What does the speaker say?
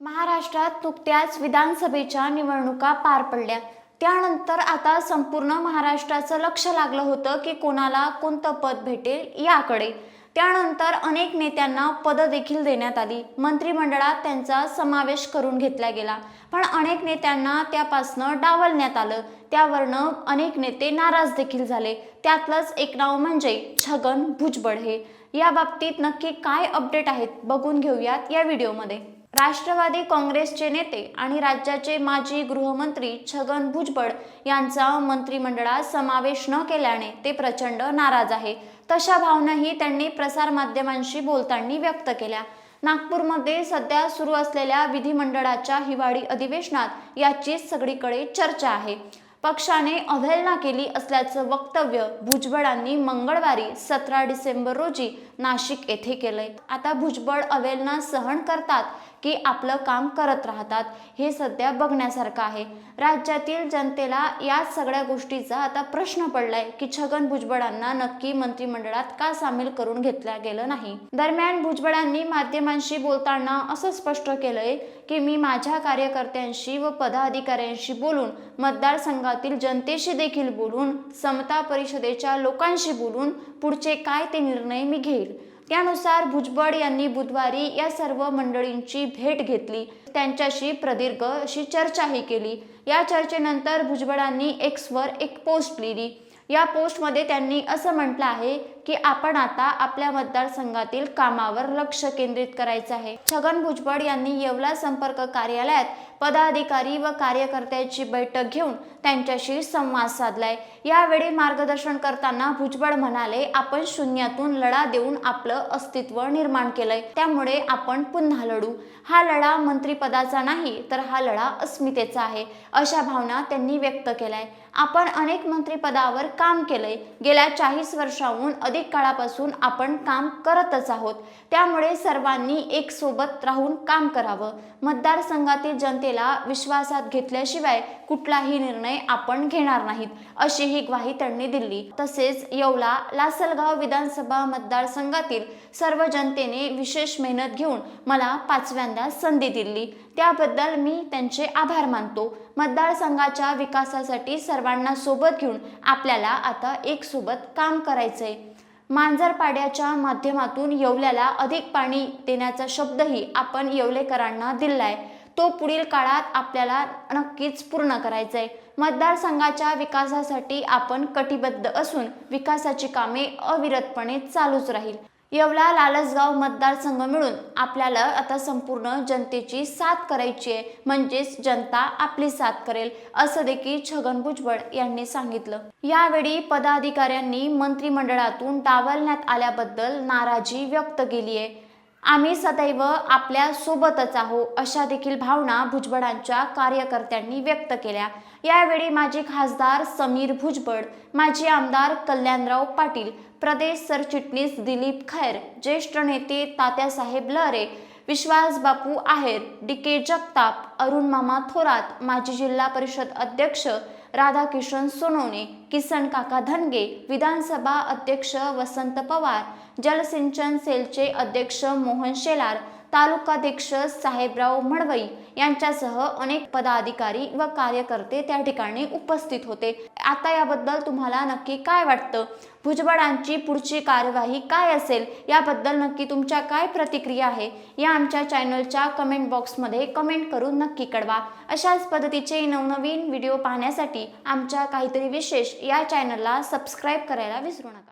महाराष्ट्रात नुकत्याच विधानसभेच्या निवडणुका पार पडल्या. त्यानंतर आता संपूर्ण महाराष्ट्राचं लक्ष लागलं होतं की कोणाला कोणतं पद भेटेल याकडे. त्यानंतर अनेक नेत्यांना पदं देखील देण्यात आली. मंत्रिमंडळात त्यांचा समावेश करून घेतला गेला. पण अनेक नेत्यांना त्यापासनं डावलण्यात आलं. त्यावरनं अनेक नेते नाराज देखील झाले. त्यातलंच एक नाव म्हणजे छगन भुजबळ हे. या बाबतीत नक्की काय अपडेट आहेत बघून घेऊयात या व्हिडिओमध्ये. राष्ट्रवादी काँग्रेसचे नेते आणि राज्याचे माजी गृहमंत्री छगन भुजबळ यांचा मंत्रिमंडळात समावेश न केल्याने ते प्रचंड नाराज आहे. तशा भावनाही त्यांनी प्रसारमाध्यमांशी बोलताना व्यक्त केल्या. नागपूरमध्ये सध्या सुरू असलेल्या विधिमंडळाच्या हिवाळी अधिवेशनात याचीच सगळीकडे चर्चा आहे. पक्षाने अवहेलना केली असल्याचं वक्तव्य भुजबळांनी मंगळवारी सतरा डिसेंबर रोजी नाशिक येथे केलंय. आता भुजबळ अवहेलना सहन करतात की आपलं काम करत राहतात. हे सध्या बघण्यासारखं आहे. राज्यातील जनतेला या सगळ्या गोष्टीचा आता प्रश्न पडलाय की छगन भुजबळांना नक्की मंत्रिमंडळात का सामील करून घेतलं गेलं नाही? दरम्यान भुजबळांनी माध्यमांशी बोलताना असं स्पष्ट केलंय की मी माझ्या कार्यकर्त्यांशी व पदाधिकाऱ्यांशी बोलून मतदारसंघातील जनतेशी देखील बोलून समता परिषदेच्या लोकांशी बोलून पुढचे काय ते निर्णय मी घेईल. त्यानुसार भुजबळ यांनी बुधवारी या सर्व मंडळींची भेट घेतली. त्यांच्याशी प्रदीर्घ अशी चर्चाही केली. या चर्चेनंतर भुजबळांनी एक्सवर एक पोस्ट लिहिली. या पोस्टमध्ये त्यांनी असं म्हटलं आहे की आपण आता आपल्या मतदारसंघातील कामावर लक्ष केंद्रित करायचं आहे. छगन भुजबळ यांनी येवला संपर्क कार्यालयात पदाधिकारी व कार्यकर्त्यांची बैठक घेऊन त्यांच्याशी संवाद साधलाय. यावेळी मार्गदर्शन करताना भुजबळ म्हणाले आपण शून्यातून लढा देऊन आपलं अस्तित्व निर्माण केलंय. त्यामुळे आपण पुन्हा लढू. हा लढा मंत्रीपदाचा नाही तर हा लढा अस्मितेचा आहे. अशा भावना त्यांनी व्यक्त केलाय आपण अनेक मंत्रिपदावर काम केलंय. गेल्या चाळीस वर्षाहून अधिक काळापासून आपण काम करतच आहोत. त्यामुळे सर्वांनी एक सोबत राहून काम करावं. मतदारसंघातील जनतेला विश्वासात घेतल्याशिवाय कुठलाही निर्णय आपण घेणार नाहीत अशी ही ग्वाही त्यांनी दिली. तसेच येवला लासलगाव विधानसभा मतदारसंघातील सर्व जनतेने विशेष मेहनत घेऊन मला पाचव्यांदा संधी दिली. त्याबद्दल मी त्यांचे आभार मानतो. मतदारसंघाच्या विकासासाठी सर्वांना सोबत घेऊन आपल्याला आता एक सोबत काम करायचंय. मांजरपाड्याच्या माध्यमातून येवल्याला अधिक पाणी देण्याचा शब्दही आपण येवलेकरांना दिलाय. तो पुढील काळात आपल्याला नक्कीच पूर्ण करायचा आहे मतदारसंघाच्या विकासासाठी आपण कटिबद्ध असून विकासाची कामे अविरतपणे चालूच राहील. येवला लालसगाव मतदारसंघ मिळून आपल्याला आता संपूर्ण जनतेची साथ करायची आहे. म्हणजेच जनता आपली साथ करेल असं देखील छगन भुजबळ यांनी सांगितलं. यावेळी पदाधिकाऱ्यांनी मंत्रिमंडळातून डावलण्यात आल्याबद्दल नाराजी व्यक्त केली आहे. आम्ही सदैव आपल्या सोबतच आहो अशा देखील भावना भुजबळांच्या कार्यकर्त्यांनी व्यक्त केल्या. यावेळी माजी खासदार समीर भुजबळ माजी आमदार कल्याणराव पाटील प्रदेश सरचिटणीस दिलीप खैर ज्येष्ठ नेते तात्यासाहेब लहरे विश्वास बापू आहेर डी के जगताप अरुण मामा थोरात माजी जिल्हा परिषद अध्यक्ष राधाकिशन सोनवणे किसन काका धनगे विधानसभा अध्यक्ष वसंत पवार जलसिंचन सेलचे अध्यक्ष मोहन शेलार तालुकाध्यक्ष साहेबराव मडवई यांच्यासह अनेक पदाधिकारी व कार्यकर्ते त्या ठिकाणी उपस्थित होते. आता याबद्दल तुम्हाला नक्की काय वाटतं? भुजबळांची पुढची कार्यवाही काय असेल? याबद्दल नक्की तुमच्या काय प्रतिक्रिया आहे? या आमच्या चॅनलच्या कमेंट बॉक्समध्ये कमेंट करून नक्की कळवा. अशाच पद्धतीचे नवनवीन व्हिडिओ पाहण्यासाठी आमच्या काहीतरी विशेष या चॅनलला सबस्क्राईब करायला विसरू नका.